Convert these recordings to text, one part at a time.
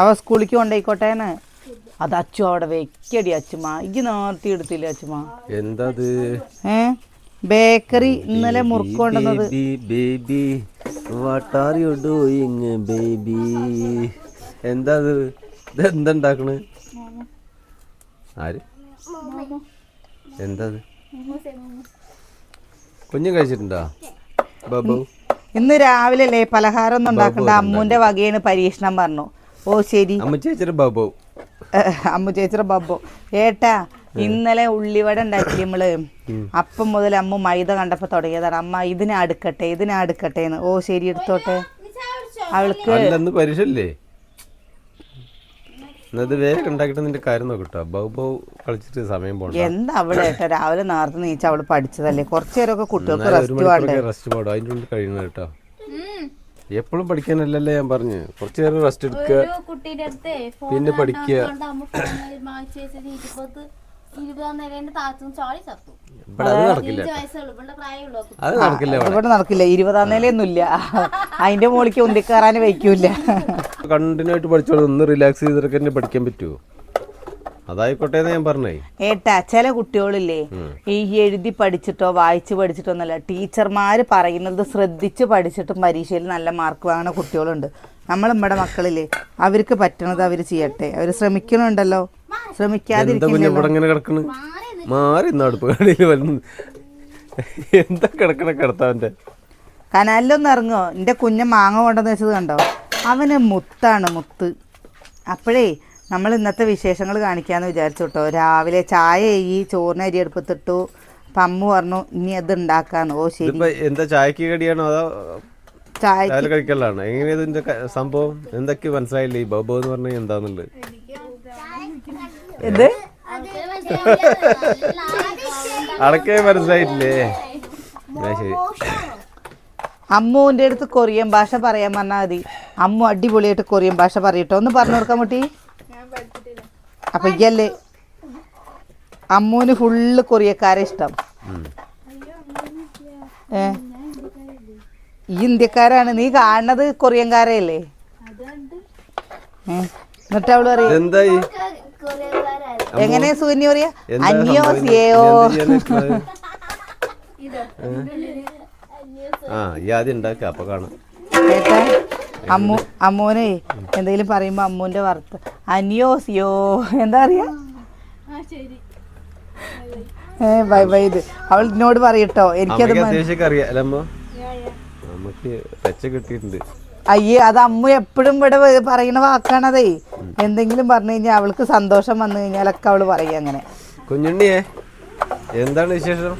അവ സ്കൂളിലേക്ക് കൊണ്ടായിക്കോട്ടേന്ന്. അത് അച്ചു അവിടെ വെക്കടി അച്ചുമ. ഇജ്ജ് നേർത്തി എടുത്തില്ല അച്ചുമ? എന്താ അത് ഏ? ബേക്കറി ഇന്നലെ മുറുക്ക് കൊണ്ടുവന്നത്. Baby doing baby. എന്താ ഇത് ആര്? എന്താ കുഞ്ഞു കഴിച്ചിട്ടുണ്ടോ? ബബു? ഇന്ന് രാവിലെ അല്ലേ പലഹാരം ഒന്നും ഉണ്ടാക്കണ്ട. അമ്മുന്റെ വകയാണ് പരീക്ഷണം പറഞ്ഞു. ഓ ശരി. അമ്മ ചേച്ചിയുടെ ബാബു. അമ്മു ചേച്ചിയുടെ ബബ്ബോ ഏട്ടാ ഇന്നലെ ഉള്ളിവട ഉണ്ടാക്കി നമ്മൾ അപ്പം മുതൽ അമ്മ മൈദ കണ്ടപ്പോ തുടങ്ങിയതാണ്. അമ്മ ഇതിനെ അടുക്കട്ടെ ഇതിനെ അടുക്കട്ടെ എന്ന്. ഓ ശരി എടുത്തോട്ടെ. അവൾക്ക് ബൗബൗ പോണ്ട. എന്താ അവിടെ ഏട്ടാ? രാവിലെ നേരത്തെ നീച്ച അവൾ പഠിച്ചതല്ലേ? കുറച്ചു നേരമൊക്കെ കുട്ടികൾക്ക് റെസ്റ്റ് വേണ്ടേ മണിക്കൂറൊക്കെ റെസ്റ്റ് പാടും അതിന്റെ ഉള്ളിൽ കഴിയണം കേട്ടോ എപ്പോഴും പഠിക്കാനല്ലല്ലേ ഞാൻ പറഞ്ഞു. കുറച്ചു നേരം റെസ്റ്റ് എടുക്കുക പിന്നെ പഠിക്കുക. അത് നടക്കില്ല ഇവിടെ നടക്കില്ല ഇരുപതാം നിലയൊന്നുമില്ല അതിന്റെ മുകളിലേക്ക് ഉന്തിക്കയറാൻ വയ്ക്കൂല കണ്ടിന്യൂ ആയിട്ട് പഠിച്ചോളൂ. ഒന്ന് റിലാക്സ് ചെയ്തിട്ടൊക്കെ പഠിക്കാൻ പറ്റുമോ അതായിക്കോട്ടെ ഞാൻ പറഞ്ഞേ. ഏട്ടാ ചില കുട്ടികളില്ലേ ഈ എഴുതി പഠിച്ചിട്ടോ വായിച്ചു പഠിച്ചിട്ടോ എന്നല്ല ടീച്ചർമാര് പറയുന്നത് ശ്രദ്ധിച്ച് പഠിച്ചിട്ടും പരീക്ഷയിൽ നല്ല മാർക്ക് വാങ്ങുന്ന കുട്ടികളുണ്ട്. നമ്മൾ നമ്മുടെ മക്കളില്ലേ അവർക്ക് പറ്റണത് അവർ ചെയ്യട്ടെ. അവർ ശ്രമിക്കണുണ്ടല്ലോ. ശ്രമിക്കാതെ മാറി എന്താ കിടക്കണ കനാലിലൊന്ന് ഇറങ്ങോ. എന്റെ കുഞ്ഞ് മാങ്ങ കൊണ്ടെന്ന് വെച്ചത് കണ്ടോ? അവന് മുത്താണ് മുത്ത്. അപ്പോഴേ നമ്മൾ ഇന്നത്തെ വിശേഷങ്ങൾ കാണിക്കാമെന്ന് വിചാരിച്ചു കേട്ടോ രാവിലെ ചായ ഈ ചോറിന് അരി എടുപ്പത്തിട്ടു അപ്പം അമ്മ പറഞ്ഞു ഇനി അത് ഉണ്ടാക്കാന്ന്. ഓ ശരി. എന്താ ചായക്ക് കടിയാണോ അതോ ചായ കഴിക്കലാണ്? എങ്ങനെയാ ഇതിന്റെ സംഭവം? എന്തൊക്കെ മനസ്സിലായില്ലേ? ഈ ബബു എന്ന് പറഞ്ഞാൽ എന്താന്നുള്ളത്? ഇത് അടക്കേ മനസ്സിലായിട്ടില്ലേ? ശരി. അമ്മുവിന്റെ അടുത്ത് കൊറിയൻ ഭാഷ പറയാൻ പറഞ്ഞാൽ മതി. അമ്മു അടിപൊളിയായിട്ട് കൊറിയൻ ഭാഷ പറയട്ടോ ഒന്ന് പറഞ്ഞു കൊടുക്കാൻ മുട്ടി. അപ്പൊ ഇയല്ലേ അമ്മൂന് ഫുള്ള് കൊറിയക്കാരെ ഇഷ്ടം. ഏ? ഈ ഇന്ത്യക്കാരാണ്. നീ കാണുന്നത് കൊറിയൻകാരല്ലേ എന്നിട്ട് അവൾ പറയും. എന്തായി എങ്ങനെ സൂര്യ പറയാ? അന്യോ സിയോ? ആ ഈ ആദ്യം ഉണ്ടാക്ക അപ്പൊ കാണാം. കേട്ടാ അമ്മു അമ്മൂനെ എന്തെങ്കിലും പറയുമ്പോ അമ്മൂന്റെ വർത്ത അനിയോ സിയോ എന്താ അറിയാ? ഏ ബൈ ബൈ ഇത്. അവൾ എന്നോട് പറയട്ടോ എനിക്കത് കിട്ടിയിട്ടുണ്ട്. അയ്യേ അത് അമ്മു എപ്പോഴും ഇവിടെ പറയുന്ന പറയണ വാക്കാണതേ. എന്തെങ്കിലും പറഞ്ഞു കഴിഞ്ഞാൽ അവൾക്ക് സന്തോഷം വന്നു കഴിഞ്ഞാലൊക്കെ അവൾ പറയും അങ്ങനെ. കുഞ്ഞുണ്ണിയേ എന്താണ് വിശേഷം?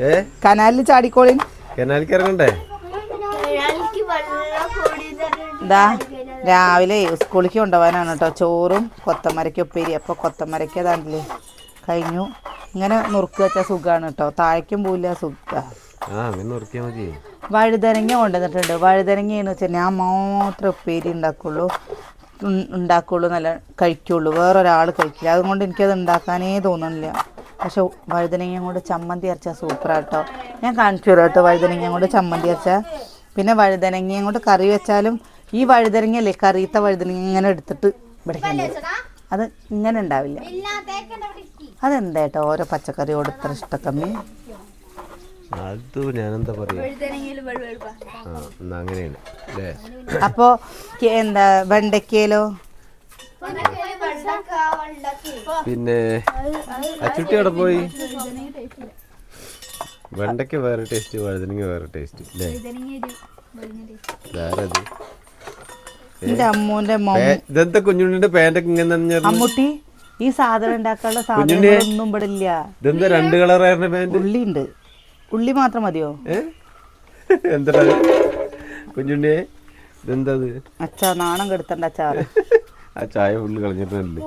ഏ? കനാലിൽ ചാടിക്കോളിൻ. കനാലിക്ക് ഇറങ്ങണ്ടേ? ഇതാ രാവിലെ സ്കൂളിലേക്ക് കൊണ്ടുപോകാനാണ് കേട്ടോ. ചോറും കൊത്തമരയ്ക്ക് ഉപ്പേരി. അപ്പോൾ കൊത്തമരയ്ക്ക് അതാണല്ലേ കഴിഞ്ഞു. ഇങ്ങനെ നുറുക്ക് വെച്ചാൽ സുഖമാണ് കേട്ടോ. താഴേക്കും പോവില്ല സുഖ വഴുതനങ്ങ കൊണ്ടുവന്നിട്ടുണ്ട്. വഴുതനങ്ങയെന്ന് വെച്ചാൽ ഞാൻ മാത്രമേ ഉപ്പേരി ഉണ്ടാക്കുള്ളൂ. ഉണ്ടാക്കുള്ളൂ നല്ല കഴിക്കുള്ളൂ. വേറൊരാൾ കഴിക്കില്ല. അതുകൊണ്ട് എനിക്കത് ഉണ്ടാക്കാനേ തോന്നുന്നില്ല. പക്ഷെ വഴുതനങ്ങ കൊണ്ട് ചമ്മന്തി അരച്ചാൽ സൂപ്പറാട്ടോ ഞാൻ കാണിച്ചു തരാം കേട്ടോ വഴുതനങ്ങ കൊണ്ട് ചമ്മന്തി അരച്ചാൽ പിന്നെ വഴുതനങ്ങയും കൊണ്ട് കറി വെച്ചാലും ഈ വഴുതനങ്ങയല്ലേ കറിയത്തെ വഴുതനങ്ങ ഇങ്ങനെ എടുത്തിട്ട് ഇവിടെ അത് ഇങ്ങനെ ഉണ്ടാവില്ല. അതെന്താ കേട്ടോ ഓരോ പച്ചക്കറിയോട് ഇത്ര ഇഷ്ടക്കമ്മി അത് ഞാനെന്താ അങ്ങനെയാണ് അപ്പോൾ എന്താ വെണ്ടയ്ക്കയിലോ പിന്നെ അച്ചുട്ടി അവിടെ പോയി? വെണ്ടയ്ക്ക് വേറെ ടേസ്റ്റ് വഴുതനങ്ങ വേറെ ടേസ്റ്റ് അല്ലേ? വേറെ അമ്മൂന്റെ മോ ഇതെന്താ കുഞ്ഞുണ്ണിന്റെ പാന്റൊക്കെ ഇങ്ങനെ അമ്മൂട്ടി ഈ സാധനം ഉണ്ടാക്കാനുള്ള സാധനങ്ങളൊന്നും ഇവിടെ ഇല്ല. ഇതെന്താ രണ്ട് കളറായിരുന്ന പാന്റ് ഉള്ളി ഉണ്ട് ഉള്ളി മാത്രം മതിയോ? എന്താ കുഞ്ഞുണ്ണിയെ ഇതെന്താ ഇത്? അച്ചാ നാണം കെടുത്തണ്ട അച്ചാറ്. ആ ചായ ഫുള്ള് കളഞ്ഞിട്ടല്ലേ?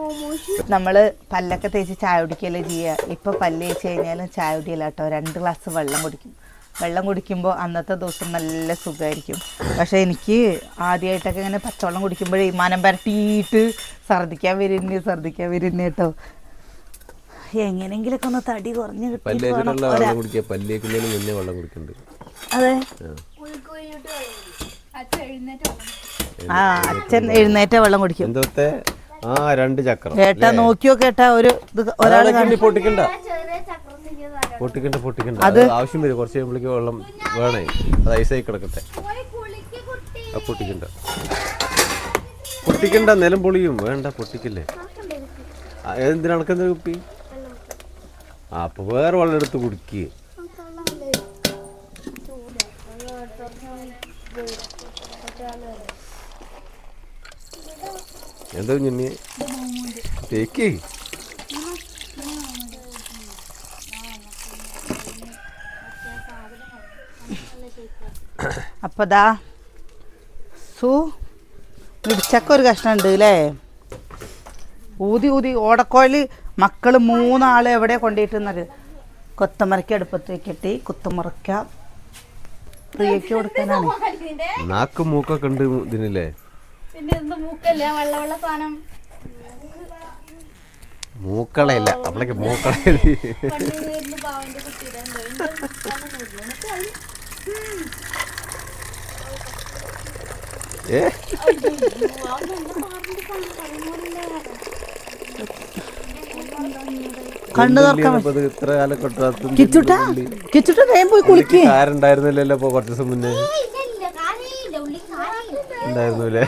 നമ്മൾ പല്ലൊക്കെ തേച്ച് ചായ കുടിക്കല്ലേ ചെയ്യുക ഇപ്പൊ പല്ല് തേച്ച് കഴിഞ്ഞാലും ചായ കുടിയല്ല കേട്ടോ രണ്ട് ഗ്ലാസ് വെള്ളം കുടിക്കും. വെള്ളം കുടിക്കുമ്പോൾ അന്നത്തെ ദിവസം നല്ല സുഖമായിരിക്കും പക്ഷേ എനിക്ക് ആദ്യമായിട്ടൊക്കെ ഇങ്ങനെ പച്ചവെള്ളം കുടിക്കുമ്പോഴേ മനം പരട്ടിയിട്ട് ഛർദ്ദിക്കാൻ വരുന്നേ ഛർദ്ദിക്കാൻ വരുന്നേ കേട്ടോ എങ്ങനെങ്കിലൊക്കെ ഒന്ന് തടി കുറഞ്ഞ് കിട്ടി അതെ. ആ. ആ അച്ഛൻ എഴുന്നേറ്റ വെള്ളം കുടിക്കും. ആ രണ്ട് ചക്രം ഏട്ടാ നോക്കിയോ കേട്ടാ ഒരു ഒരാൾ ഒരാളെ പൊട്ടിക്കണ്ട. പൊട്ടിക്കണ്ട പൊട്ടിക്കണ്ട. അത് ആവശ്യം വരും. കുറച്ച് കഴിയുമ്പോഴേക്ക് വെള്ളം വേണേ. അത് ഐസായി കിടക്കട്ടെ. പോയി കുളിക്ക് കുട്ടി. ആ പൊട്ടിക്കണ്ട. പൊട്ടിക്കണ്ട നിലം പൊളിയും. വേണ്ട പൊട്ടിക്കല്ലേ. എന്തിനാ കുപ്പി? ആ അപ്പൊ വേറെ വെള്ളം എടുത്ത് കുടിക്കുക എന്താ കുഞ്ഞുണ്ണി? തേക്ക്. അപ്പൊ ദാ സു ഇടിച്ചക്ക ഒരു കഷ്ണം ഉണ്ട് അല്ലേ ഊതി ഊതി ഓടക്കോയിൽ മക്കൾ മൂന്നാൾ എവിടെ കൊണ്ടിട്ടുന്നത് കൊത്തമരക്ക അടുപ്പത്ത് വെക്കട്ടി കുത്തമുറക്ക പ്രിയക്ക് കൊടുക്കാനാണ്. നാക്ക് മൂക്കൊക്കെ ഉണ്ട് ഇതിനില്ലേ? പിന്നെ എന്ത് മൂക്കല്ല? വെള്ള വെള്ള സാധനം. മൂക്കളയല്ല അവളേക്ക് മൂക്കള പണ്ട് പാവന്റെ കുട്ടിയുടെ ഉണ്ട്. എന്ത് മൂക്കാന്ന് നോക്കുന്നു. എന്നിട്ട് അത് ഏ അയ്യോ, അത് നല്ല പാറിന്റെ സാധനം പറയുന്നതല്ലേ. കണ്ണു തുറക്കാൻ ഇത്ര കാലം കൊട്ടാത്തും കിച്ചുട്ടാ കിച്ചുട്ട വേഗം പോയി കുളിക്ക്. ഇപ്പൊ കുറച്ച് ദിവസം മുന്നേ. ഇല്ല, ഇല്ല, കാര്യമില്ല, ഉള്ളിൽ കാര്യമില്ല. ഉണ്ടായിരുന്നു അല്ലേ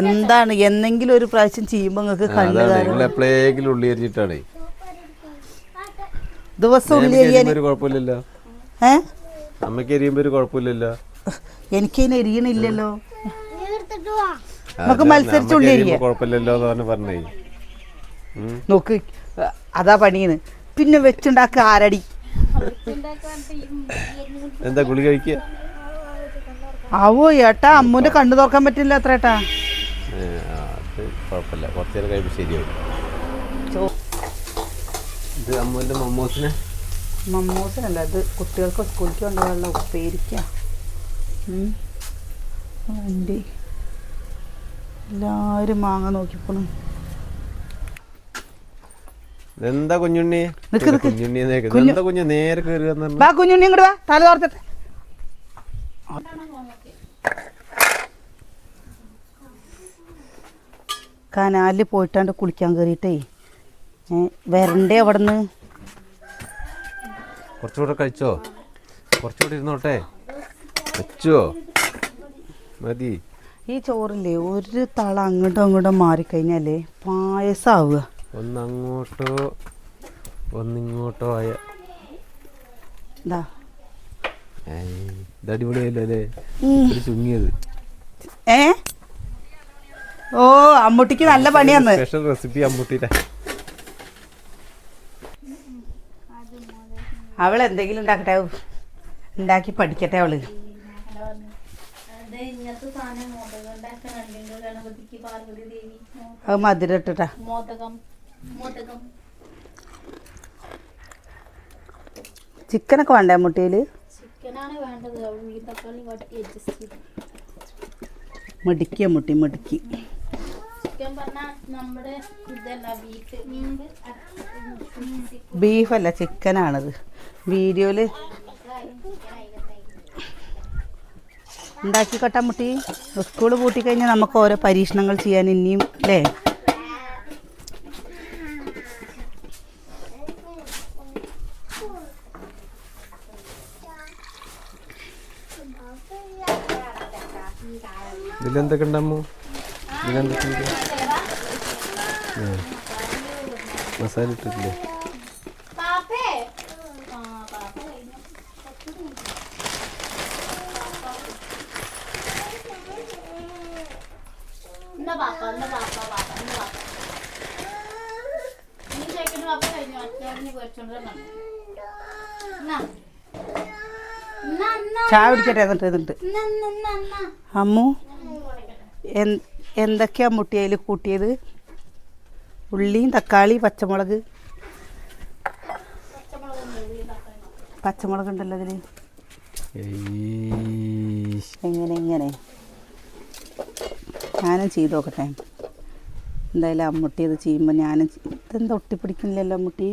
എന്താണ് എന്നെങ്കിലും ഒരു പ്രാവശ്യം ചെയ്യുമ്പോ നിങ്ങൾക്ക് കണ്ണു എപ്പോഴെങ്കിലും ഉള്ളി എരിഞ്ഞിട്ടാണ് ദിവസം ഉള്ളി അരിയാൻ ഒരു കുഴപ്പമില്ലല്ലോ. ഏ? അമ്മയ്ക്ക് എരിയുമ്പോ ഒരു കുഴപ്പമില്ലല്ലോ. എനിക്കതിന് എരിയണില്ലല്ലോ. നമുക്ക് മത്സരിച്ച് അമ്മയ്ക്ക് ഉള്ളി എരിയുമ്പോ അരിയാം. കുഴപ്പമില്ലല്ലോ എന്ന് പറഞ്ഞ് നോക്ക് അതാ പണിയെന്ന് പിന്നെ വെച്ചുണ്ടാക്കുക ആരടി. എന്താ ഗുളി കഴിക്കുക? ആവോ ഏട്ടാ അമ്മൂന്റെ കണ്ണു തുറക്കാൻ പറ്റില്ല അത്ര ഏട്ടാ കുഴപ്പമില്ല. കുറച്ചേരം കഴിയുമ്പോൾ ശരിയാവും. ഇത് അമ്മൂന്റെ മമ്മൂസിനെ? മമ്മൂസിനല്ല അത് കുട്ടികൾക്ക് സ്കൂളിൽ കൊണ്ടുപോകാനുള്ള ഉപ്പേരിക്ക. വണ്ടി എല്ലാവരും മാങ്ങ നോക്കിപ്പോണു. എന്താ കുഞ്ഞുണ്ണി. കുഞ്ഞുണ്ണി കുഞ്ഞു- എന്താ കുഞ്ഞു നേരെ കയറുക വാ കുഞ്ഞുണ്ണി ഇങ്ങോട്ട് വാ. തല തോർത്തിട്ട് കനാലിൽ പോയിട്ടാണ്ട് കുളിക്കാൻ കയറിയിട്ടേ വരണ്ടേ അവിടുന്ന്? കുറച്ചുകൂടെ കഴിച്ചോ? കുറച്ചുകൂടെ ഇരുന്നോട്ടെ. വെച്ചോ? മതി. ഈ ചോറില്ലേ ഒരു തള അങ്ങോട്ടും അങ്ങോട്ടും മാറിക്കഴിഞ്ഞാലേ പായസാവുക. ഒന്നങ്ങോട്ടോ ഒന്നിങ്ങോട്ടോ ആയ ഇതാ ഇത് അടിപൊളിയല്ലോ? ചുങ്ങിയത്. ഏ? ഓ അമ്മൂട്ടിക്ക് നല്ല പണിയാന്ന്. സ്പെഷ്യൽ റെസിപ്പി അമ്മൂട്ടിയുടെ. അവൾ എന്തെങ്കിലും ഉണ്ടാക്കട്ടെ? ഉണ്ടാക്കി പഠിക്കട്ടെ അവൾ. അത് മധുര ഇട്ടിട്ടാ. ചിക്കനൊക്കെ വേണ്ടേ അമ്മൂട്ടിയിൽ ചിക്കനാണ് മുട്ടി മിടുക്കി. പറഞ്ഞാൽ നമ്മുടെ ഇതല്ല ബീഫ് ബീഫ് ബീഫല്ല ചിക്കനാണത്. വീഡിയോയിൽ ഉണ്ടാക്കി കട്ടമുട്ടി സ്കൂൾ പൂട്ടിക്കഴിഞ്ഞാൽ നമുക്ക് ഓരോ പരീക്ഷണങ്ങൾ ചെയ്യാൻ ഇനിയും അല്ലേ ഇതിലെന്തൊക്കെ ഉണ്ടമ്മോ ഇതിലെന്തൊക്കെ. മസാല ഇട്ടിട്ടില്ലേ ചായ പിടിക്കട്ടെ എന്നിട്ട് എന്നിട്ട്. എന്നാ എന്നാ എന്നാ എന്നാ അമ്മു എന്തൊക്കെയാ മുട്ടിയതിൽ കൂട്ടിയത്? ഉള്ളിയും തക്കാളി പച്ചമുളക്. പച്ചമുളക് ഉണ്ടല്ലോ അതിൽ ഏയ്. എങ്ങനെ എങ്ങനെ? ഞാനും ചെയ്ത് നോക്കട്ടെ. എന്തായാലും അമ്മുട്ടി അത് ചെയ്യുമ്പോൾ ഞാനും ഇതെന്താ ഒട്ടിപ്പിടിക്കുന്നില്ലല്ലോ അമ്മുട്ടി?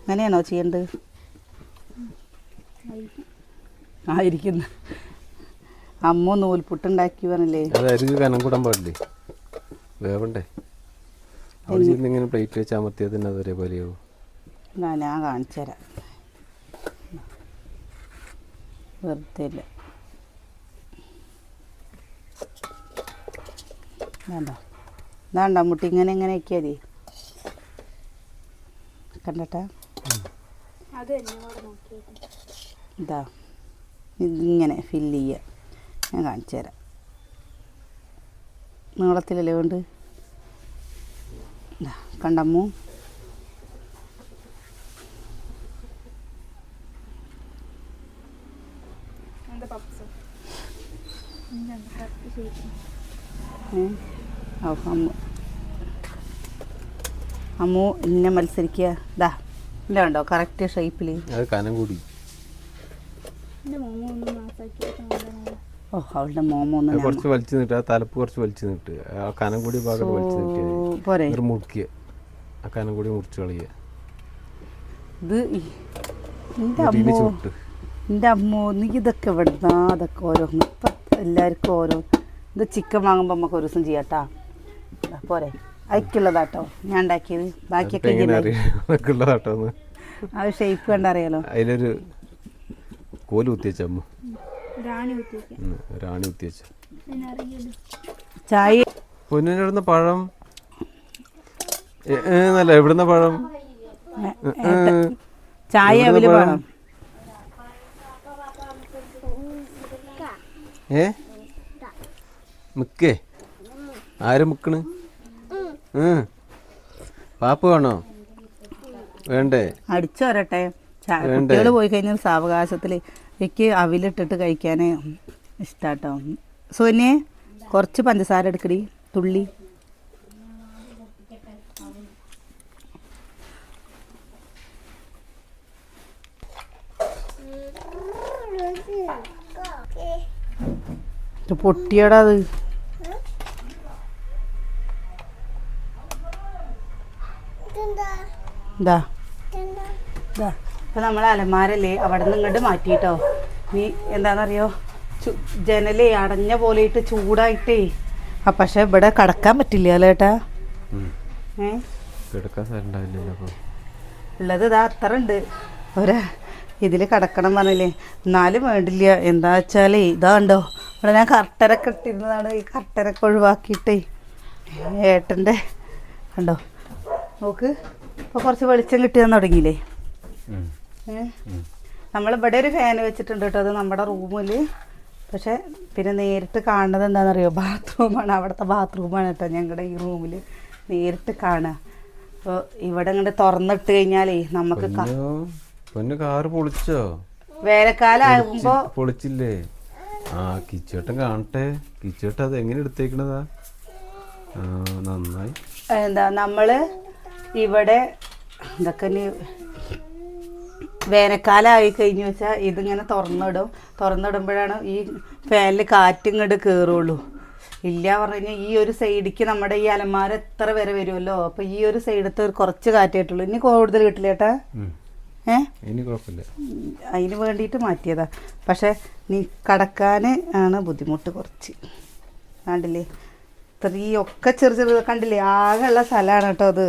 അങ്ങനെയാണോ ചെയ്യേണ്ടത്? ആയിരിക്കുന്നു അമ്മ നൂൽപുട്ടുണ്ടാക്കി പറഞ്ഞില്ലേ? കനം കൂടാൻ പാടില്ലേ? വേവണ്ടേ? അവിടെ ചെന്ന് ഇങ്ങനെ പ്ലേറ്റ് വെച്ച് അമർത്തിയാൽ തന്നെ അത് ഒരേപോലെയാവും. എന്നാ ഞാൻ കാണിച്ചു തരാം. വെറുതെ ഇല്ല. വേണ്ട. ഇതാണ്ട മുട്ടി ഇങ്ങനെ ഇങ്ങനെ ആക്കിയാൽ മതി കണ്ടട്ടാ ഇതാ. ഇതിങ്ങനെ ഫില്ല് ചെയ്യുക ഞാൻ കാണിച്ചു തരാം. നീളത്തിലല്ലേ കൊണ്ട് കണ്ടമ്മു. അമ്മു. അമ്മു ഇന്നെ മത്സരിക്കുക ഇതാ ഇല്ല കണ്ടോ? കറക്റ്റ് ഷേപ്പിൽ കൂടി. ഓ അവളുടെ മോമോ അത് ഒന്ന് കുറച്ച് വലിച്ചു നിട്ട് ആ തലപ്പ് കുറച്ച് വലിച്ചു നിട്ട്. ആ കനം കൂടി ഭാഗത്ത് വലിച്ചു മതി. പോരെ. മുറുക്കിയ അക്കാനും കൂടി മുറിച്ച് കളയുക ഇത് എന്റെ അമ്മോ എന്റെ അമ്മോ നീ ഇതൊക്കെ എവിടുന്നാ അതൊക്കെ ഓരോന്ന്. ഇപ്പം എല്ലാവർക്കും ഓരോ ഇത് ചിക്കൻ വാങ്ങുമ്പോൾ നമുക്ക് ഒരു ദിവസം ചെയ്യാട്ടാ. പോരെ. അയക്കുള്ളതാട്ടോ. ഞാൻ ഉണ്ടാക്കിയത്. ബാക്കിയൊക്കെ ആ ഷേപ്പ് കണ്ടറിയാലോ അതിലൊരു കോൽ കുത്തിയച്ച അമ്മ. റാണി ചായ പൊന്നിനടുന്ന ഇവിടുന്ന് പഴം ഏ, എവിടുന്ന പഴം? ചായ അവൽ ഏ? മുക്കേ? ആര് മുക്കണ്. പാപ്പ് വേണോ? വേണ്ടേ? അടിച്ചോരട്ടെ കുട്ടികൾ പോയി കഴിഞ്ഞാൽ സാവകാശത്തിൽ എനിക്ക് അവിലിട്ടിട്ട് കഴിക്കാൻ ഇഷ്ടാട്ടോ. സോനിയെ കുറച്ച് പഞ്ചസാര എടുക്കടി. തുള്ളി. ഇത് പൊട്ടിയടാ അത്. ഇതാ. ഇതാ. ഇപ്പം നമ്മൾ അലമാരല്ലേ അവിടെ നിന്ന് ഇങ്ങോട്ട് മാറ്റിയിട്ടോ നീ എന്താണെന്നറിയോ ചു ജനലേ അടഞ്ഞ പോലെ ഇട്ട് ചൂടായിട്ടേ. ആ പക്ഷെ ഇവിടെ കടക്കാൻ പറ്റില്ല അല്ലേ ഏട്ടാ. ഏ? ഉള്ളത് ഇതാ അത്ര ഉണ്ട്. ഒരു ഇതിൽ കിടക്കണം പറഞ്ഞില്ലേ? എന്നാലും വേണ്ടില്ല. എന്താ വെച്ചാൽ ഇതാണ്ടോ ഇവിടെ ഞാൻ കർട്ടരൊക്കെ ഇട്ടിരുന്നതാണ്. ഈ കർട്ടരൊക്കെ ഒഴിവാക്കിയിട്ടേ. ഏട്ടന്റെ കണ്ടോ? നോക്ക്. ഇപ്പോൾ കുറച്ച് വെളിച്ചം കിട്ടിയാൻ തുടങ്ങിയില്ലേ. നമ്മളിവിടെ ഒരു ഫാൻ വെച്ചിട്ടുണ്ട് കേട്ടോ. അത് നമ്മുടെ റൂമിൽ പക്ഷെ പിന്നെ നേരിട്ട് കാണുന്നത് എന്താണെന്നറിയോ? ബാത്റൂമാണ്. അവിടുത്തെ ബാത്റൂമാണ് കേട്ടോ ഞങ്ങളുടെ ഈ റൂമിൽ നേരിട്ട് കാണുക. അപ്പോൾ ഇവിടെ ഇങ്ങോട്ട് തുറന്നിട്ട് കഴിഞ്ഞാലേ നമുക്ക് പൊന്നോ കാറ് പൊളിച്ചോ? വേനൽക്കാലം ആകുമ്പോൾ പൊളിച്ചില്ലേ? ആ കിച്ചോട്ടൻ കാണട്ടെ. കിച്ചോട്ടൻ അത് എങ്ങനെ എടുത്തേക്കണതാ? നന്നായി. എന്താ നമ്മൾ ഇവിടെ ഇതൊക്കെ വേനൽക്കാലമായി കഴിഞ്ഞു വെച്ചാൽ ഇതിങ്ങനെ തുറന്നിടും. തുറന്നിടുമ്പോഴാണ് ഈ ഫാനിൽ കാറ്റ് ഇങ്ങോട്ട് കയറുള്ളൂ ഇല്ല പറഞ്ഞു കഴിഞ്ഞാൽ ഈ ഒരു സൈഡിക്ക് നമ്മുടെ ഈ അലമാര എത്ര വരെ വരുമല്ലോ? അപ്പോൾ ഈ ഒരു സൈഡത്ത് കുറച്ച് കാറ്റ് കിട്ടുള്ളൂ ഇനി കൂടുതൽ കിട്ടില്ല അതിന് വേണ്ടിയിട്ട് മാറ്റിയതാ. പക്ഷെ നീ കടക്കാൻ ആണ് ബുദ്ധിമുട്ട് കുറച്ച്. കണ്ടില്ലേ? ഇത്രയും ഒക്കെ ചെറു ചെറു കണ്ടില്ലേ? ആകെയുള്ള സ്ഥലമാണ് കേട്ടോ അത്.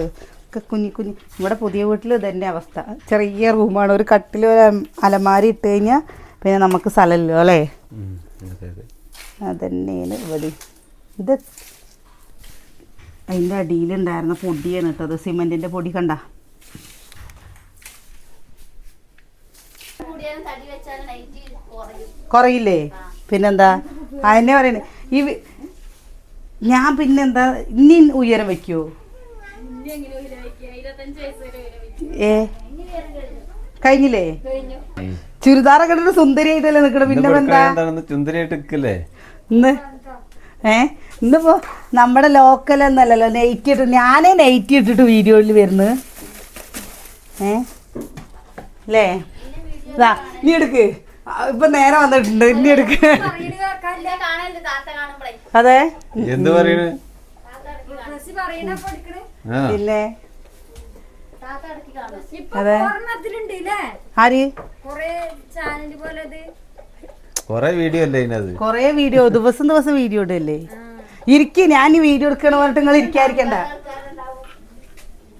ഒക്കെ കുഞ്ഞി കുഞ്ഞി. ഇവിടെ പുതിയ വീട്ടിൽ ഇതന്നെ അവസ്ഥ. ചെറിയ റൂമാണ്. ഒരു കട്ടിൽ ഒരു അലമാരി ഇട്ട് കഴിഞ്ഞാൽ പിന്നെ നമുക്ക് സ്ഥലമില്ലോ അല്ലേ? അതന്നെയാണ് ഇവിടെ. ഇത് അതിന്റെ അടിയിലുണ്ടായിരുന്ന പൊടിയാണ് കേട്ടോ അത്. സിമെന്റിന്റെ പൊടി കണ്ട കൂടിയാലും തടി വെച്ചാലും നൈറ്റ് കുറയും കുറയില്ലേ? പിന്നെന്താ? അതിനെ പറയണേ. ഈ ഞാൻ പിന്നെന്താ? ഇനി ഉയരം വെക്കുക ഏ? കഴിഞ്ഞില്ലേ? കഴിഞ്ഞു ചുരിദാറൊക്കെ സുന്ദരി സുന്ദരിയായിട്ടല്ലേ നിക്കണം. പിന്നെ നിൽക്കല്ലേ? ഇന്ന്? ഏ? ഇന്നിപ്പോ നമ്മുടെ ലോക്കൽ എന്നല്ലല്ലോ. നെയ്റ്റ് ഇട്ട് ഞാനേ നെയ്റ്റ് ഇട്ടിട്ട് വീഡിയോയിൽ വരുന്നത്. ഏ? അല്ലേ ഇതാ നീ എടുക്ക്. ഇപ്പൊ നേരെ വന്നിട്ടുണ്ട്. ഇനി എടുക്ക. അതെ? എന്ത് പറയണേ? അതെ. ആര്? കൊറേ വീഡിയോ അല്ലേ ഇതിനത് കൊറേ വീഡിയോ. ദിവസം ദിവസം വീഡിയോ ഇടല്ലേ? ഇരിക്കി. ഞാൻ ഈ വീഡിയോ എടുക്കണ പറഞ്ഞിട്ട് നിങ്ങൾ ഇരിക്കാതിരിക്കണ്ട.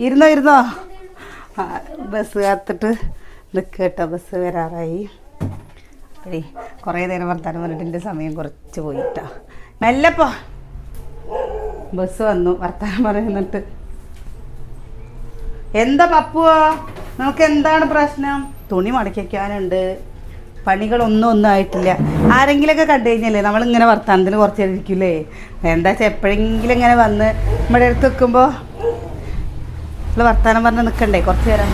ഇരുന്നോ ഇരുന്നോ? ബസ് കാത്തിട്ട് നിൽക്കട്ടോ ബസ് വരാറായി. ഏയ് കുറേ നേരം വർത്താനം പറഞ്ഞിട്ട് സമയം കുറച്ച് പോയിട്ടാ. മെല്ലപ്പോ. ബസ് വന്നു വർത്താനം പറയുന്നിട്ട്. എന്താ പപ്പുവോ നമുക്ക് എന്താണ് പ്രശ്നം? തുണി മടക്കി വെക്കാനുണ്ട്. പണികളൊന്നും ഒന്നും ആയിട്ടില്ല. ആരെങ്കിലുമൊക്കെ കണ്ടു കഴിഞ്ഞല്ലേ? നമ്മളിങ്ങനെ വർത്താനത്തിന് കുറച്ച് ഇരിക്കില്ലേ എന്താ വെച്ചാൽ എപ്പോഴെങ്കിലും ഇങ്ങനെ വന്ന് നമ്മുടെ അടുത്ത് നിൽക്കുമ്പോൾ നമ്മൾ വർത്താനം പറഞ്ഞ് നിൽക്കണ്ടേ കുറച്ച് നേരം?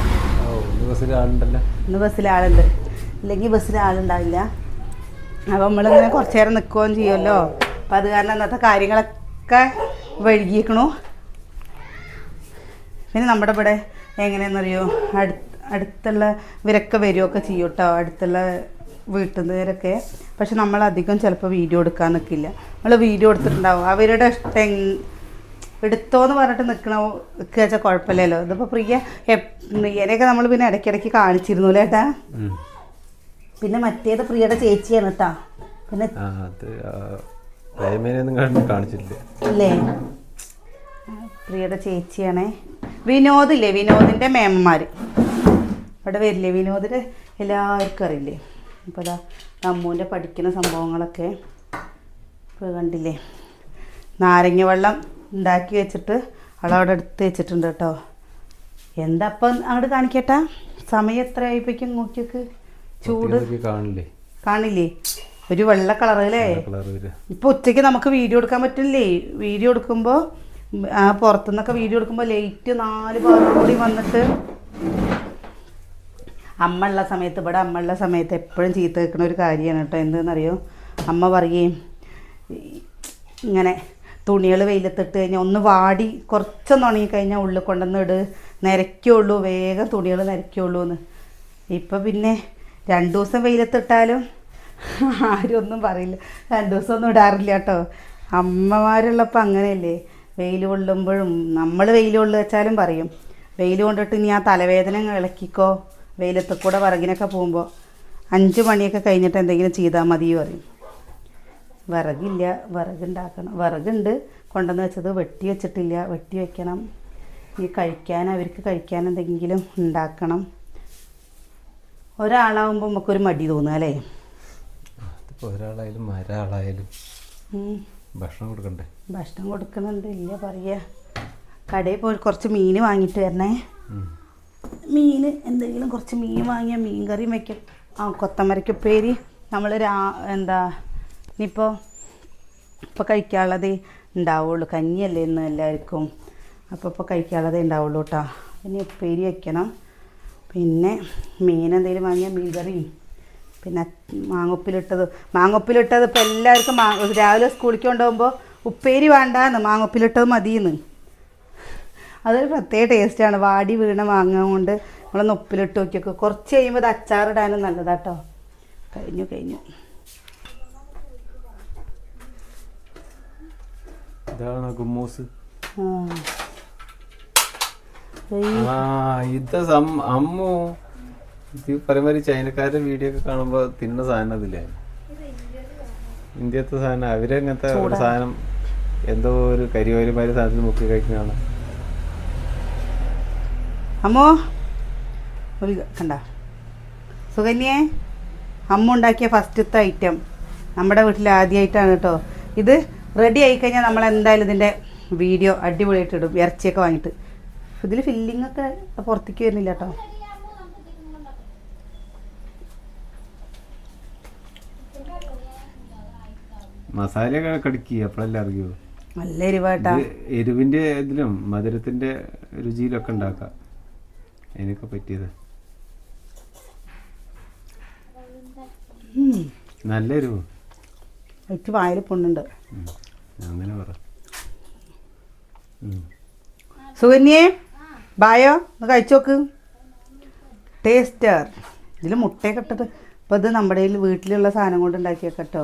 ഇന്ന് ബസ്സിൽ ആളുണ്ട്. ഇല്ലെങ്കിൽ ബസ്സിൽ ആളുണ്ടാവില്ല. അപ്പോൾ നമ്മളിങ്ങനെ കുറച്ച് നേരം നിൽക്കുകയും ചെയ്യുമല്ലോ. അപ്പം അത് കാരണം അന്നത്തെ കാര്യങ്ങളൊക്കെ വഴുകിയിരിക്കണു പിന്നെ നമ്മുടെ ഇവിടെ എങ്ങനെയാണെന്നറിയോ? അടു അടുത്തുള്ള ഇവരൊക്കെ വരികയൊക്കെ ചെയ്യും കേട്ടോ അടുത്തുള്ള വീട്ടിൽ നിന്നവരൊക്കെ പക്ഷെ നമ്മൾ അധികം ചിലപ്പോൾ വീഡിയോ എടുക്കാൻ നിൽക്കില്ല. നമ്മൾ വീഡിയോ എടുത്തിട്ടുണ്ടാവും. അവരുടെ ഇഷ്ടം എടുത്തോ എന്ന് പറഞ്ഞിട്ട് നിൽക്കണ വെച്ചാൽ കുഴപ്പമില്ലല്ലോ. ഇതിപ്പോൾ പ്രിയ പ്രിയനെയൊക്കെ നമ്മൾ പിന്നെ ഇടയ്ക്കിടയ്ക്ക് കാണിച്ചിരുന്നു അല്ലേ ഏട്ടാ? പിന്നെ മറ്റേത് പ്രിയയുടെ ചേച്ചിയാണ് കേട്ടാ പിന്നെ ആ, പ്രിയയുടെ ചേച്ചിയാണേ. വിനോദില്ലേ? വിനോദിന്റെ മേമ്മമാർ ഇവിടെ വരില്ലേ? വിനോദിന്റെ എല്ലാവർക്കും അറിയില്ലേ? ഇപ്പോൾ ഇതാ അമ്മൂന്റെ പഠിക്കുന്ന സംഭവങ്ങളൊക്കെ ഇപ്പോൾ കണ്ടില്ലേ? നാരങ്ങ വെള്ളം ഉണ്ടാക്കി വെച്ചിട്ട് അവളവിടെ എടുത്ത് വെച്ചിട്ടുണ്ട് കേട്ടോ. എന്താ അപ്പം അങ്ങോട്ട് കാണിക്കട്ടാ? സമയം എത്ര ആയിപ്പോയിക്കും നോക്കിയൊക്കെ. ചൂട് കാണില്ലേ? കാണില്ലേ? ഒരു വെള്ള കളറല്ലേ? കളർ അല്ലേ ഇപ്പൊ ഉച്ചയ്ക്ക് നമുക്ക് വീഡിയോ എടുക്കാൻ പറ്റില്ലേ? വീഡിയോ എടുക്കുമ്പോ ആ പുറത്തുനിന്നൊക്കെ വീഡിയോ എടുക്കുമ്പോ ലൈറ്റ് നാല് ഭാഗം കൂടി വന്നിട്ട് അമ്മ ഉള്ള സമയത്ത് ഇവിടെ അമ്മ ഉള്ള സമയത്ത് എപ്പോഴും ചീത്ത കേൾക്കുന്ന ഒരു കാര്യമാണ് കേട്ടോ. എന്തെന്നറിയോ? അമ്മ പറയുകയും ഇങ്ങനെ തുണികൾ വെയിലത്തിട്ട് കഴിഞ്ഞാൽ ഒന്ന് വാടി കുറച്ചൊന്ന് ഉണങ്ങി കഴിഞ്ഞാൽ ഉള്ളിൽ കൊണ്ടുവന്ന് ഇട്. നിരക്കുള്ളൂ വേഗം തുണികൾ നിരക്കുള്ളൂ എന്ന് ഇപ്പം പിന്നെ രണ്ട് ദിവസം വെയിലത്തിട്ടാലും ആരും ഒന്നും പറയില്ല. രണ്ടു ദിവസം ഒന്നും ഇടാറില്ല കേട്ടോ. അമ്മമാരുള്ളപ്പോൾ അങ്ങനെയല്ലേ. വെയിൽ കൊള്ളുമ്പോഴും നമ്മൾ വെയിൽ കൊള്ളു വെച്ചാലും പറയും. വെയിൽ കൊണ്ടിട്ട് ഇനി ആ തലവേദന ഇളക്കിക്കോ. വെയിലത്ത് കൂടെ വിറകിനൊക്കെ പോകുമ്പോൾ അഞ്ച് മണിയൊക്കെ കഴിഞ്ഞിട്ട് എന്തെങ്കിലും ചെയ്താൽ മതി പറയും. വിറകില്ല. വിറകുണ്ടാക്കണം വിറകുണ്ട്. കൊണ്ടുവന്ന് വെച്ചത് വെട്ടി വെച്ചിട്ടില്ല. വെട്ടി വെക്കണം. ഈ കഴിക്കാൻ അവർക്ക് കഴിക്കാൻ എന്തെങ്കിലും ഉണ്ടാക്കണം. ഒരാളാവുമ്പോൾ നമുക്കൊരു മടി തോന്നുക അല്ലേ? അതിപ്പോൾ ഒരാളായാലും ഒരാളായാലും ഭക്ഷണം കൊടുക്കണ്ടേ? ഭക്ഷണം കൊടുക്കുന്നുണ്ട്. ഇല്ല പറയുക കടയിൽ പോയി കുറച്ച് മീൻ വാങ്ങിട്ട് വരണേ. മീൻ എന്തെങ്കിലും കുറച്ച് മീൻ വാങ്ങിയ മീൻ കറിയും വയ്ക്കും ആ കൊത്തമരക്കുപ്പേരി നമ്മൾ രാ എന്താ ഇനിയിപ്പോൾ ഇപ്പോൾ കഴിക്കാനുള്ളത് ഉണ്ടാവുള്ളൂ. കഞ്ഞിയല്ലേ ഇന്ന് എല്ലാവർക്കും. അപ്പോൾ ഇപ്പോൾ കഴിക്കാനുള്ളതേ ഉണ്ടാവുള്ളൂ കേട്ടോ ഇനി ഉപ്പേരി വയ്ക്കണം പിന്നെ മീൻ എന്തെങ്കിലും വാങ്ങിയാൽ മീൻ കറി പിന്നെ മാങ്ങൊപ്പിലിട്ടത്. മാങ്ങൊപ്പിലിട്ടത് ഇപ്പോൾ എല്ലാവർക്കും മാ രാവിലെ സ്കൂളിലേക്ക് കൊണ്ടുപോകുമ്പോൾ ഉപ്പേരി വേണ്ടാന്ന് മാങ്ങൊപ്പിലിട്ടത് മതിയെന്ന് അതൊരു പ്രത്യേക ടേസ്റ്റാണ് വാടി വീണ മാങ്ങ കൊണ്ട് നമ്മളൊന്ന് ഉപ്പിലിട്ട് നോക്കിയൊക്കെ. കുറച്ച് കഴിയുമ്പോൾ അത് അച്ചാറിടാനും നല്ലതാട്ടോ. കഴിഞ്ഞു കഴിഞ്ഞു. ഇതാണ് ഗുമ്മൂസ്. ആ. ഇത് അമ്മു. ഇത് പറയുമ്പോൾ ചൈനക്കാരുടെ വീഡിയോ ഒക്കെ കാണുമ്പോൾ തിന്ന സാധനം അതില്ലേ? ഇന്ത്യത്തെ സാധനം. അവരങ്ങനത്തെ ഒരു സാധനം എന്തോ ഒരു കരിവരുമാരി സാധനത്തിൽ മുക്കി കഴിക്കുന്നതാണ്. അമ്മോ ഒരു കണ്ട. സുകന്യേ അമ്മ ഉണ്ടാക്കിയ ഫസ്റ്റത്തെ ഐറ്റം നമ്മുടെ വീട്ടിൽ ആദ്യമായിട്ടാണ് കേട്ടോ. ഇത് റെഡി ആയി കഴിഞ്ഞാൽ നമ്മൾ എന്തായാലും ഇതിന്റെ വീഡിയോ അടിപൊളിയായിട്ട് ഇടും. ഇറച്ചിയൊക്കെ വാങ്ങിയിട്ട്. ഇതിൽ ഫില്ലിംഗ് ഒക്കെ പുറത്തേക്ക് വരുന്നില്ല കേട്ടോ. മസാലയൊക്കെ കടിക്കുക അപ്പോഴല്ലേ അറിയൂ. നല്ല എരിവാട്ടാ. എരിവിന്റെ ഇതിലും മധുരത്തിന്റെ രുചിയിലൊക്കെ ഉണ്ടാക്കാം. അതിനൊക്കെ പറ്റിയത്. നല്ല എരിവ്. എനിക്ക് വായിൽ പൊണ്ണുണ്ട്. അങ്ങനെ പറ. സുകന്യേ. ബായോ ഒന്ന് കഴിച്ചു നോക്ക്. ടേസ്റ്റർ. ഇതിൽ മുട്ടയൊക്കെ ഇട്ടിട്ട് അപ്പോൾ ഇത് നമ്മുടെ കയ്യിൽ വീട്ടിലുള്ള സാധനം കൊണ്ട് ഉണ്ടാക്കിയൊക്കെ കേട്ടോ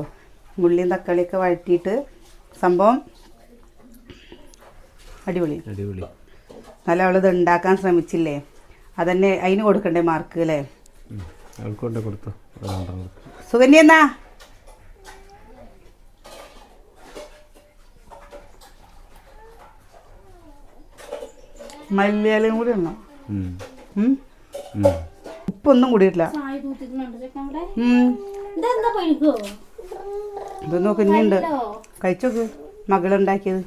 ഉള്ളിയും തക്കാളിയൊക്കെ വഴറ്റിയിട്ട് സംഭവം അടിപൊളി. അടിപൊളി. നല്ല അവളിത് ഉണ്ടാക്കാൻ ശ്രമിച്ചില്ലേ? അതന്നെ അതിന് കൊടുക്കണ്ടേ മാർക്ക് അല്ലേ കൊടുത്തു. സുകന്യ എന്നാ? മല്ലിയാലയും കൂടി? ഉം. ഉപ്പൊന്നും കൂടിയിട്ടില്ല. ഹലോ കഴിച്ചോക്ക് മകളുണ്ടാക്കിയത്.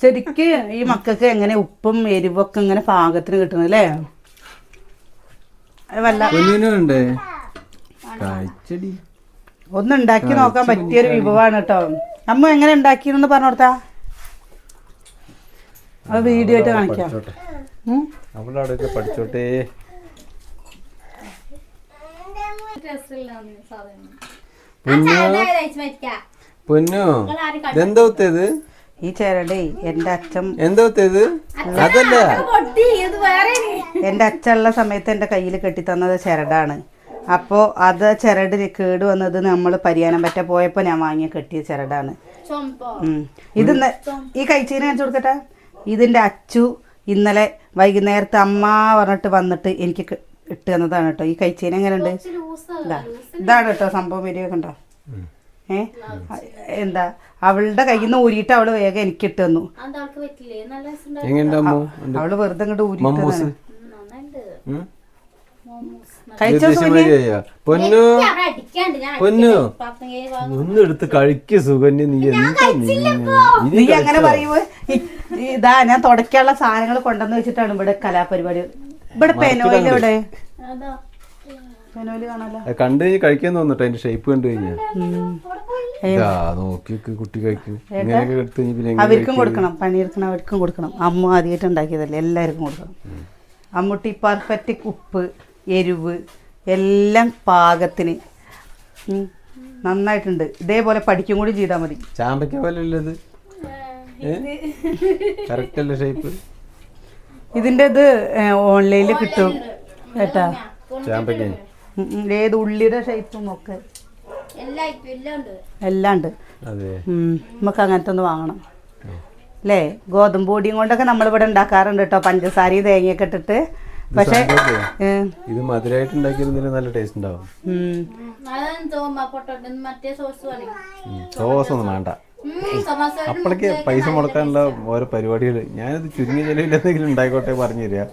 ശരിക്ക് ഈ മക്കൾക്ക് എങ്ങനെ ഉപ്പും എരിവൊക്കെ ഇങ്ങനെ പാകത്തിന് കിട്ടണം അല്ലേ? അത് വല്ല ഉണ്ട് കഴിച്ചടി. ഒന്ന് ഉണ്ടാക്കി നോക്കാൻ പറ്റിയൊരു വിഭവമാണ് കേട്ടോ. അമ്മ എങ്ങനെ ഉണ്ടാക്കിയെന്ന് പറഞ്ഞു കൊടുത്താ? അത് വീഡിയോ ആയിട്ട് കാണിക്കാം? അവളുടെ അവിടെയൊക്കെ പഠിച്ചോട്ടെ. പൊന്നു? പൊന്നു? ഇതെന്താ ഒത്തേത് ഈ ചേരടേ എന്റെ അച്ഛൻ എന്താ ഒത്തേത് അതല്ല. എന്റെ ഇത് അച്ഛനുള്ള സമയത്ത് എന്റെ കയ്യിൽ കെട്ടിത്തന്നത് ചിരടാണ്. അപ്പോ അത് ചിരട് കേട് വന്നത് നമ്മൾ പരിയാനം പറ്റ പോയപ്പോൾ ഞാൻ വാങ്ങിയ കെട്ടിയ ചിരടാണ്. ചൊമ്പോ ഇത് ഈ കഴിച്ചതിന് കാണിച്ചു കൊടുക്കട്ടെ. ഇതിന്റെ അച്ചു ഇന്നലെ വൈകുന്നേരത്തെ അമ്മ പറഞ്ഞിട്ട് വന്നിട്ട് എനിക്ക് ഇട്ട് തന്നതാണ് കേട്ടോ. ഈ കഴിച്ചതിന് എങ്ങനെയുണ്ട്? ഇതാ. ഇതാണ് കേട്ടോ സംഭവം. വരിക കണ്ടോ? എന്താ? അവളുടെ കയ്യിൽ നിന്ന് ഊരിയിട്ട് അവൾ വേഗം എനിക്ക് ഇട്ട് തന്നു. അവൾ വെറുതെ ഇങ്ങോട്ട് ഊരിട്ട്? പൊന്നു. കഴിക്ക് നീ എന്താ നീ നീ അങ്ങനെ പറയുമ്പോ ഇതാ ഞാൻ തുടക്കാനുള്ള സാധനങ്ങൾ കൊണ്ടുവന്ന് വെച്ചിട്ടാണ് ഇവിടെ കലാപരിപാടി. ഇവിടെ പെനോയിൽ ഇവിടെ അതാ പെനോയിൽ കാണാലോ അത് കണ്ടു കഴിഞ്ഞ് കഴിക്കാൻ തോന്നിട്ടോ അതിന്റെ ഷേപ്പ് കണ്ടു കഴിഞ്ഞാൽ ഉം. ഇതാ നോക്കി കുട്ടി കഴിക്കും. ഇങ്ങനെയൊക്കെ എടുത്ത് കഴിഞ്ഞ് പിന്നെ അവർക്കും കൊടുക്കണം പണിയെടുക്കണം അവർക്കും കൊടുക്കണം. അമ്മ ആദ്യമായിട്ട് ഉണ്ടാക്കിയതല്ലേ എല്ലാവർക്കും കൊടുക്കണം. അമ്മൂട്ടി പെർഫെക്റ്റ് ഉപ്പ് എരിവ് എല്ലാം പാകത്തിന്. നന്നായിട്ടുണ്ട്. ഇതേപോലെ പഠിക്കും കൂടി ചെയ്താൽ മതി. ചാമ്പയ്ക്ക പോലെ ഉള്ളത് കറക്റ്റ് അല്ലേ ഷേപ്പ് ഇതിന്റെ ഇത് ഓൺലൈനിൽ കിട്ടും. കേട്ടാ ചാമ്പയ്ക്ക. ഏത് ഉള്ളിയുടെ ഷേപ്പും ഒക്കെ. എല്ലാ ഉണ്ട്. എല്ലാം ഉണ്ട്. അതെ. നമുക്ക് അങ്ങനത്തെ ഒന്ന് വാങ്ങണം. അല്ലേ? ഗോതമ്പ് പൊടിയും കൊണ്ടൊക്കെ നമ്മളിവിടെ ഉണ്ടാക്കാറുണ്ട് കേട്ടോ. പഞ്ചസാരയും തേങ്ങയൊക്കെ ഇട്ടിട്ട്. പക്ഷേ ഇത് മധുരമായിട്ട് ഉണ്ടാക്കിയിരുന്നതിന് നല്ല ടേസ്റ്റ് ഉണ്ടാവും. സോസ് ഒന്നും വേണ്ട. അപ്പോഴേക്ക് പൈസ മുടക്കാനുള്ള ഓരോ പരിപാടികൾ. ഞാനത് ചുരുങ്ങിയ ചെലവിൽ എന്തെങ്കിലും ഉണ്ടായിക്കോട്ടെ പറഞ്ഞു തരിക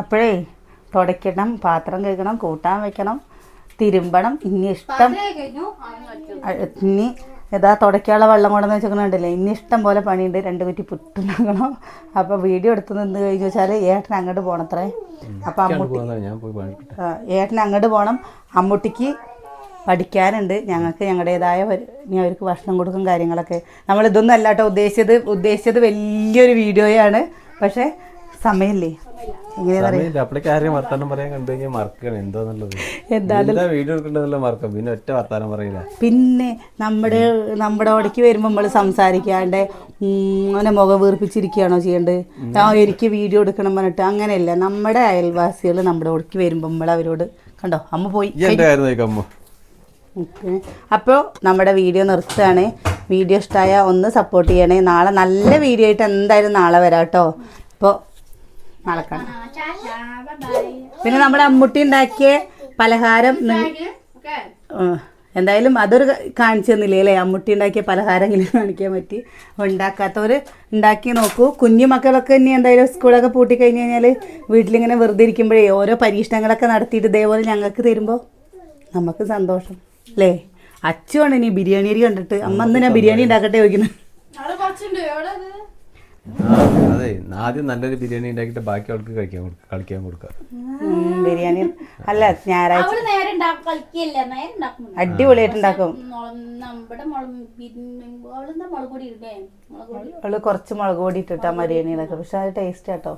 അപ്പോഴേ തുടയ്ക്കണം പാത്രം കഴുകണം കൂട്ടാൻ വെക്കണം തിരുമ്പണം ഇനി ഇഷ്ടം ഇനി ഏതാ തുടയ്ക്കാനുള്ള വെള്ളം കൊണ്ടെന്ന് വെച്ചിട്ടുണ്ടല്ലേ ഇനി ഇഷ്ടം പോലെ പണിയുണ്ട് രണ്ട് കുറ്റി പുട്ടുണ്ടാക്കണം. അപ്പോൾ വീഡിയോ എടുത്ത് നിന്ന് കഴിഞ്ഞു വെച്ചാൽ ഏട്ടൻ അങ്ങോട്ട് പോണത്രേ. അപ്പം അമ്മൂട്ടി ഞാൻ പോയി പണിക്കട്ടെ ഏട്ടൻ അങ്ങോട്ട് പോണം. അമ്മൂട്ടിക്ക് പഠിക്കാനുണ്ട്. ഞങ്ങൾക്ക് ഞങ്ങളുടേതായ ഇനി അവർക്ക് ഭക്ഷണം കൊടുക്കും കാര്യങ്ങളൊക്കെ. നമ്മൾ ഇതൊന്നും അല്ലാട്ടോ ഉദ്ദേശിച്ചത് ഉദ്ദേശിച്ചത് വലിയൊരു വീഡിയോയാണ്. പക്ഷേ മറക്കാം. പിന്നെ നമ്മുടെ നമ്മുടെ അവിടേക്ക് വരുമ്പോ നമ്മൾ സംസാരിക്കാണ്ട് അങ്ങനെ മുഖം വീർപ്പിച്ചിരിക്കുകയാണോ ചെയ്യേണ്ടത് ആ എനിക്ക് വീഡിയോ എടുക്കണം പറഞ്ഞിട്ട് അങ്ങനെയല്ല. നമ്മുടെ അയൽവാസികൾ നമ്മുടെ അവിടേക്ക് വരുമ്പോ നമ്മൾ അവരോട് കണ്ടോ? അമ്മ പോയി. അപ്പോൾ നമ്മുടെ വീഡിയോ നിർത്തുകയാണ്. വീഡിയോ ഇഷ്ടമായ ഒന്ന് സപ്പോർട്ട് ചെയ്യണേ. നാളെ നല്ല വീഡിയോ ആയിട്ട് എന്തായാലും നാളെ വരാട്ടോ കേട്ടോ. ഇപ്പോൾ നാളെ കാണാം ബൈ പിന്നെ നമ്മുടെ അമ്മുട്ടി ഉണ്ടാക്കിയ പലഹാരം എന്തായാലും അതൊരു കാണിച്ചു തന്നില്ലേ അല്ലേ? അമ്മുട്ടി ഉണ്ടാക്കിയ പലഹാരമെങ്കിലും കാണിക്കാൻ പറ്റി? ഉണ്ടാക്കാത്തവർ ഉണ്ടാക്കി നോക്കൂ. കുഞ്ഞു മക്കളൊക്കെ ഇനി എന്തായാലും സ്കൂളൊക്കെ പൂട്ടി കഴിഞ്ഞ് കഴിഞ്ഞാൽ വീട്ടിലിങ്ങനെ വെറുതെ ഇരിക്കുമ്പോഴേ ഓരോ പരീക്ഷണങ്ങളൊക്കെ നടത്തിയിട്ട് ഇതേപോലെ ഞങ്ങൾക്ക് തരുമ്പോൾ നമുക്ക് സന്തോഷം. അല്ലേ? അച്ചുവാണ് ഇനി ബിരിയാണി അരി കണ്ടിട്ട്. അമ്മ അന്ന് ഞാൻ ബിരിയാണി ഉണ്ടാക്കട്ടെ ചോദിക്കുന്നത് അത് ആദ്യം നല്ലൊരു ബിരിയാണി ഉണ്ടാക്കിയിട്ട് ബാക്കി ആൾക്ക് കഴിക്കാൻ കൊടുക്ക കളിക്കാൻ കൊടുക്കുക ബിരിയാണി. അല്ല ഞായറാഴ്ച അവൾ നേരെ ഉണ്ടാക്കും കളിക്കല്ല നേരെ ഉണ്ടാക്കും. അടിപൊളിയായിട്ട് ഉണ്ടാക്കും. നമ്മുടെ മുളക് അവളെന്താ മുളക് പൊടി ഇടേ മുളക് പൊടി അവൾ കുറച്ച് മുളക് പൊടി ഇട്ടിട്ടാ ബിരിയാണിയിലൊക്കെ പക്ഷെ അത് ടേസ്റ്റ് കേട്ടോ